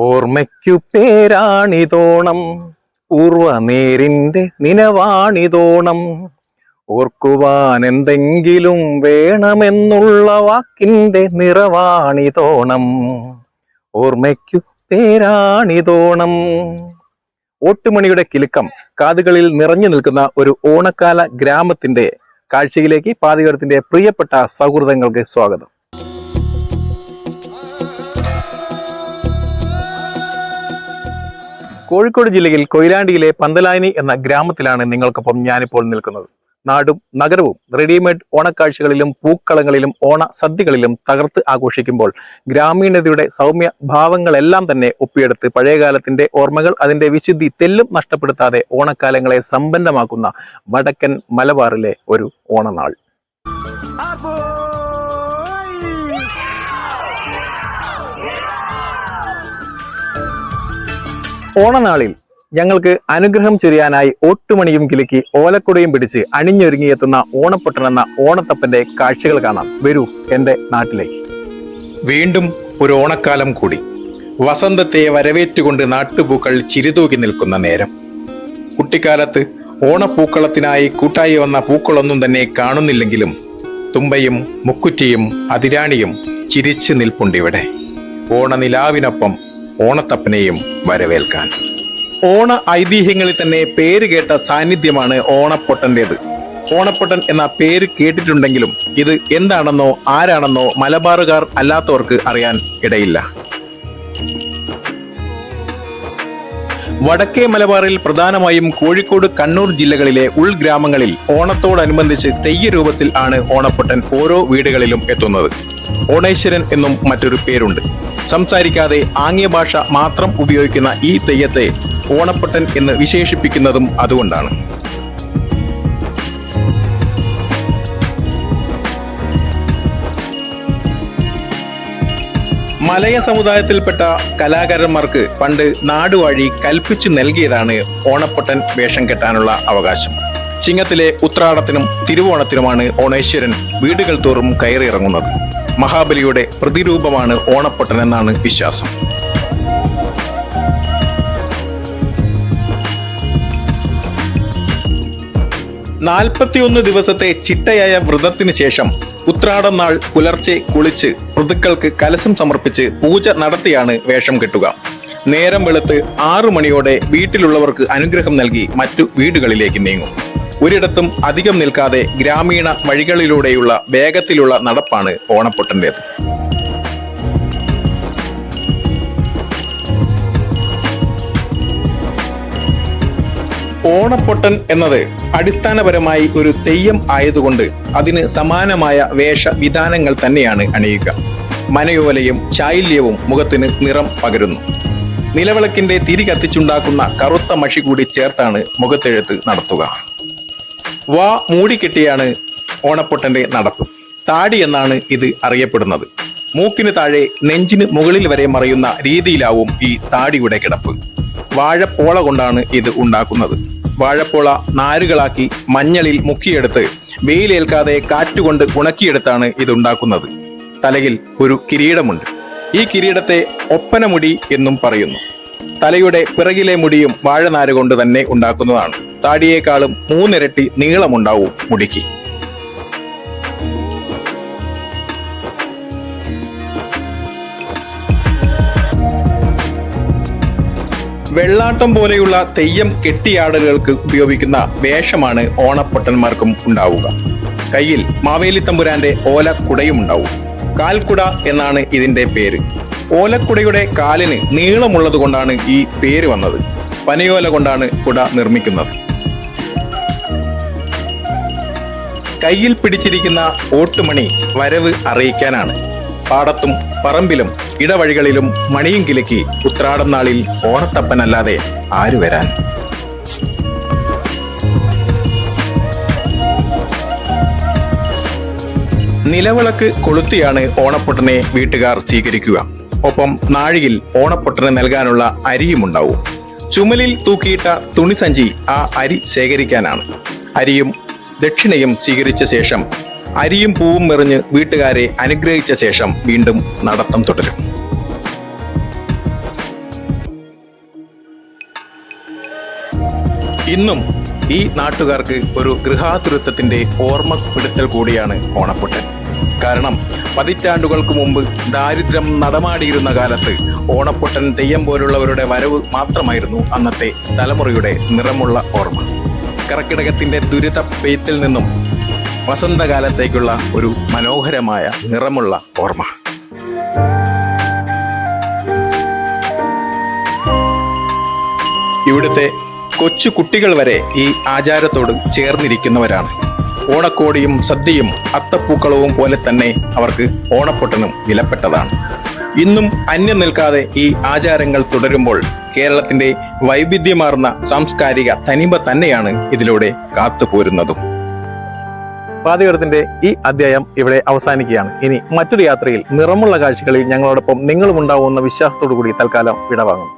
ഓർമ്മയ്ക്കു പേരാണിതോണം. പൂർവനേരിന്റെ നിലവാണിതോണം. ഓർക്കുവാൻ എന്തെങ്കിലും വേണമെന്നുള്ള വാക്കിന്റെ നിറവാണിതോണം. ഓർമ്മയ്ക്കു പേരാണിതോണം. ഓട്ടുമണിയുടെ കിലുക്കം കാതുകളിൽ നിറഞ്ഞു നിൽക്കുന്ന ഒരു ഓണക്കാല ഗ്രാമത്തിന്റെ കാഴ്ചയിലേക്ക് പാതികരത്തിന്റെ പ്രിയപ്പെട്ട സൗഹൃദങ്ങൾക്ക് സ്വാഗതം. കോഴിക്കോട് ജില്ലയിൽ കൊയിലാണ്ടിയിലെ പന്തലായനി എന്ന ഗ്രാമത്തിലാണ് നിങ്ങൾക്കൊപ്പം ഞാനിപ്പോൾ നിൽക്കുന്നത്. നാടും നഗരവും റെഡിമെയ്ഡ് ഓണക്കാഴ്ചകളിലും പൂക്കളങ്ങളിലും ഓണ സദ്യകളിലും തകർത്ത് ആഘോഷിക്കുമ്പോൾ ഗ്രാമീണതയുടെ സൗമ്യ ഭാവങ്ങളെല്ലാം തന്നെ ഒപ്പിയെടുത്ത് പഴയകാലത്തിന്റെ ഓർമ്മകൾ അതിന്റെ വിശുദ്ധി തെല്ലും നഷ്ടപ്പെടുത്താതെ ഓണക്കാലങ്ങളെ സമ്പന്നമാക്കുന്ന വടക്കൻ മലബാറിലെ ഒരു ഓണനാൾ. ഓണനാളിൽ ഞങ്ങൾക്ക് അനുഗ്രഹം ചൊരിയാനായി ഓട്ടുമണിയും കിലുക്കി ഓലക്കുടയും പിടിച്ച് അണിഞ്ഞൊരുങ്ങിയെത്തുന്ന ഓണപ്പൊട്ടൻ എന്ന ഓണത്തപ്പന്റെ കാഴ്ചകൾ കാണാം. വരൂ എന്റെ നാട്ടിലേക്ക്. വീണ്ടും ഒരു ഓണക്കാലം കൂടി. വസന്തത്തെ വരവേറ്റുകൊണ്ട് നാട്ടുപൂക്കൾ ചിരിതൂകി നിൽക്കുന്ന നേരം. കുട്ടിക്കാലത്ത് ഓണപ്പൂക്കളത്തിനായി കൂട്ടായി വന്ന പൂക്കളൊന്നും തന്നെ കാണുന്നില്ലെങ്കിലും തുമ്പയും മുക്കുറ്റിയും അതിരാണിയും ചിരിച്ചു നിൽപ്പുണ്ടിവിടെ. ഓണനിലാവിനൊപ്പം ഓണത്തപ്പനെയും വരവേൽക്കാൻ. ഓണ ഐതിഹ്യങ്ങളിൽ തന്നെ പേര് കേട്ട സാന്നിധ്യമാണ് ഓണപ്പൊട്ടന്റേത് ഓണപ്പൊട്ടൻ എന്ന പേര് കേട്ടിട്ടുണ്ടെങ്കിലും ഇത് എന്താണെന്നോ ആരാണെന്നോ മലബാറുകാർ അല്ലാത്തവർക്ക് അറിയാൻ ഇടയില്ല. വടക്കേ മലബാറിൽ പ്രധാനമായും കോഴിക്കോട് കണ്ണൂർ ജില്ലകളിലെ ഉൾഗ്രാമങ്ങളിൽ ഓണത്തോടനുബന്ധിച്ച് തെയ്യ രൂപത്തിൽ ആണ് ഓണപ്പൊട്ടൻ ഓരോ വീടുകളിലും എത്തുന്നത്. ഓണേശ്വരൻ എന്നും മറ്റൊരു പേരുണ്ട്. സംസാരിക്കാതെ ആംഗ്യ ഭാഷ മാത്രം ഉപയോഗിക്കുന്ന ഈ തെയ്യത്തെ ഓണപ്പൊട്ടൻ എന്ന് വിശേഷിപ്പിക്കുന്നതും അതുകൊണ്ടാണ്. മലയ സമുദായത്തിൽപ്പെട്ട കലാകാരന്മാർക്ക് പണ്ട് നാടുവാഴി കൽപ്പിച്ചു നൽകിയതാണ് ഓണപ്പൊട്ടൻ വേഷം കെട്ടാനുള്ള അവകാശം. ചിങ്ങത്തിലെ ഉത്രാടത്തിനും തിരുവോണത്തിനുമാണ് ഓണേശ്വരൻ വീടുകൾ തോറും കയറിയിറങ്ങുന്നത്. മഹാബലിയുടെ പ്രതിരൂപമാണ് ഓണപ്പൊട്ടൻ എന്നാണ് വിശ്വാസം. നാൽപ്പത്തിയൊന്ന് ദിവസത്തെ ചിട്ടയായ വ്രതത്തിന് ശേഷം ഉത്രാടം നാൾ പുലർച്ചെ കുളിച്ച് ഋതുക്കൾക്ക് കലശം സമർപ്പിച്ച് പൂജ നടത്തിയാണ് വേഷം കെട്ടുക. നേരം വെളുത്ത് ആറു മണിയോടെ വീട്ടിലുള്ളവർക്ക് അനുഗ്രഹം നൽകി മറ്റു വീടുകളിലേക്ക് നീങ്ങും. ഒരിടത്തും അധികം നിൽക്കാതെ ഗ്രാമീണ വഴികളിലൂടെയുള്ള വേഗത്തിലുള്ള നടപ്പാണ് ഓണപ്പൊട്ടന്റേത്. ഓണപ്പൊട്ടൻ എന്നത് അടിസ്ഥാനപരമായി ഒരു തെയ്യം ആയതുകൊണ്ട് അതിന് സമാനമായ വേഷവിധാനങ്ങൾ തന്നെയാണ് അണിയുക. മനയോലയും ചായില്യവും മുഖത്തിന് നിറം പകരുന്നു. നിലവിളക്കിന്റെ തിരി കത്തിച്ചുണ്ടാക്കുന്ന കറുത്ത മഷി കൂടി ചേർത്താണ് മുഖത്തെഴുത്ത് നടത്തുക. വാ മൂടിക്കെട്ടിയാണ് ഓണപ്പൊട്ടന്റെ നടപ്പ്. താടി എന്നാണ് ഇത് അറിയപ്പെടുന്നത്. മൂക്കിന് താഴെ നെഞ്ചിന് മുകളിൽ വരെ മറയുന്ന രീതിയിലാവും ഈ താടിയുടെ കിടപ്പ്. വാഴപ്പോള കൊണ്ടാണ് ഇത് ഉണ്ടാക്കുന്നത്. വാഴപ്പോള നാരുകളാക്കി മഞ്ഞളിൽ മുക്കിയെടുത്ത് വെയിലേൽക്കാതെ കാറ്റുകൊണ്ട് ഉണക്കിയെടുത്താണ് ഇത് ഉണ്ടാക്കുന്നത്. തലയിൽ ഒരു കിരീടമുണ്ട്. ഈ കിരീടത്തെ ഒപ്പനമുടി എന്നും പറയുന്നു. തലയുടെ പിറകിലെ മുടിയും വാഴനാര് കൊണ്ട് തന്നെ ഉണ്ടാക്കുന്നതാണ്. താടിയേക്കാളും മൂന്നിരട്ടി നീളമുണ്ടാവും മുടിക്ക്. വെള്ളാട്ടം പോലെയുള്ള തെയ്യം കെട്ടിയാടലുകൾക്ക് ഉപയോഗിക്കുന്ന വേഷമാണ് ഓണപ്പൊട്ടന്മാർക്കും ഉണ്ടാവുക. കയ്യിൽ മാവേലി തമ്പുരാന്റെ ഓല കുടയും ഉണ്ടാവും. കാൽക്കുട എന്നാണ് ഇതിന്റെ പേര്. ഓലക്കുടയുടെ കാലിന് നീളമുള്ളത് കൊണ്ടാണ് ഈ പേര് വന്നത്. പനയോല കൊണ്ടാണ് കുട നിർമ്മിക്കുന്നത്. കയ്യിൽ പിടിച്ചിരിക്കുന്ന ഓട്ടുമണി വരവ് അറിയിക്കാനാണ്. പാടത്തും പറമ്പിലും ഇടവഴികളിലും മണിയും കിലക്കി ഉത്രാടം നാളിൽ ഓണത്തപ്പനല്ലാതെ ആരു വരാൻ നിലവിളക്ക് കൊളുത്തിയാണ് ഓണപ്പൊട്ടനെ വീട്ടുകാർ സ്വീകരിക്കുക. ഒപ്പം നാഴിയിൽ ഓണപ്പൊട്ടന് നൽകാനുള്ള അരിയുമുണ്ടാവും. ചുമലിൽ തൂക്കിയിട്ട തുണിസഞ്ചി ആ അരി ശേഖരിക്കാനാണ്. അരിയും ദക്ഷിണയും സ്വീകരിച്ച ശേഷം അരിയും പൂവും മെറിഞ്ഞ് വീട്ടുകാരെ അനുഗ്രഹിച്ച ശേഷം വീണ്ടും നടത്തം തുടരും. ഇന്നും ഈ നാട്ടുകാർക്ക് ഒരു ഗൃഹാതുരത്വത്തിന്റെ ഓർമ്മപ്പെടുത്തൽ കൂടിയാണ് ഓണപ്പൊട്ടൻ. കാരണം പതിറ്റാണ്ടുകൾക്ക് മുമ്പ് ദാരിദ്ര്യം നടമാടിയിരുന്ന കാലത്ത് ഓണപ്പൊട്ടൻ തെയ്യം പോലുള്ളവരുടെ വരവ് മാത്രമായിരുന്നു അന്നത്തെ തലമുറയുടെ നിറമുള്ള ഓർമ്മ. കർക്കിടകത്തിന്റെ ദുരിത പെയ്ത്തിൽ നിന്നും വസന്തകാലത്തേക്കുള്ള ഒരു മനോഹരമായ നിറമുള്ള ഓർമ്മ. ഇവിടുത്തെ കൊച്ചു കുട്ടികൾ വരെ ഈ ആചാരത്തോട് ചേർന്നിരിക്കുന്നവരാണ്. ഓണക്കോടിയും സദ്യയും അത്തപ്പൂക്കളവും പോലെ തന്നെ അവർക്ക് ഓണപ്പൊട്ടനും വിലപ്പെട്ടതാണ്. ഇന്നും അന്യം നിൽക്കാതെ ഈ ആചാരങ്ങൾ തുടരുമ്പോൾ കേരളത്തിന്റെ വൈവിധ്യമാർന്ന സാംസ്കാരിക തനിമ തന്നെയാണ് ഇതിലൂടെ കാത്തുപോരുന്നതും. പാതകത്തിന്റെ ഈ അധ്യായം ഇവിടെ അവസാനിക്കുകയാണ്. ഇനി മറ്റൊരു യാത്രയിൽ നിറമുള്ള കാഴ്ചകളിൽ ഞങ്ങളോടൊപ്പം നിങ്ങളും ഉണ്ടാവുമെന്ന വിശ്വാസത്തോടു കൂടി തൽക്കാലം വിടവാങ്ങും